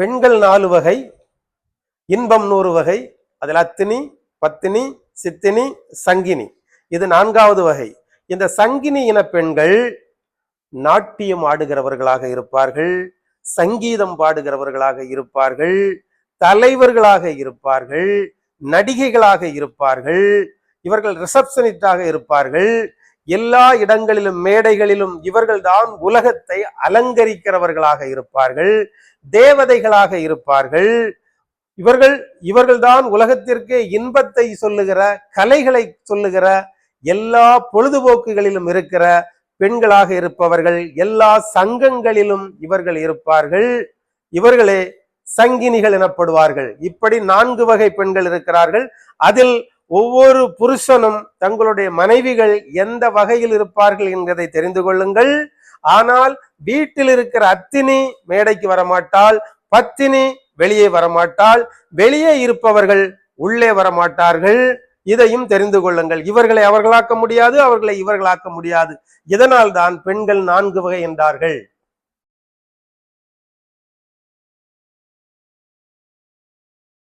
பெண்கள் நாலு வகை இன்பம் நூறு வகை அதில் அத்தினி பத்தினி சித்தினி சங்கினி. இது நான்காவது வகை. இந்த சங்கினி இன பெண்கள் நாட்டியம் ஆடுகிறவர்களாக இருப்பார்கள் சங்கீதம் பாடுகிறவர்களாக இருப்பார்கள் தலைவர்களாக இருப்பார்கள் நடிகைகளாக இருப்பார்கள் இவர்கள் ரிசப்ஷனிஸ்டாக இருப்பார்கள் எல்லா இடங்களிலும் மேடைகளிலும் இவர்கள்தான் உலகத்தை அலங்கரிக்கிறவர்களாக இருப்பார்கள் தேவதைகளாக இருப்பார்கள். இவர்கள் இவர்கள்தான் உலகத்திற்கு இன்பத்தை சொல்லுகிற கலைகளை சொல்லுகிற எல்லா பொழுதுபோக்குகளிலும் இருக்கிற பெண்களாக இருப்பவர்கள் எல்லா சங்கங்களிலும் இவர்கள் இருப்பார்கள். இவர்களே சங்கினிகள் எனப்படுவார்கள். இப்படி நான்கு வகை பெண்கள் இருக்கிறார்கள். அதில் ஒவ்வொரு புருஷனும் தங்களுடைய மனைவிகள் எந்த வகையில் இருப்பார்கள் என்பதை தெரிந்து கொள்ளுங்கள். ஆனால் வீட்டில் இருக்கிற அத்தினி மேடைக்கு வரமாட்டால் பத்தினி வெளியே வரமாட்டால் வெளியே இருப்பவர்கள் உள்ளே வரமாட்டார்கள். இதையும் தெரிந்து கொள்ளுங்கள். இவர்களை அவர்களாக்க முடியாது அவர்களை இவர்களாக்க முடியாது. இதனால் தான் பெண்கள் நான்கு வகை என்றார்கள்.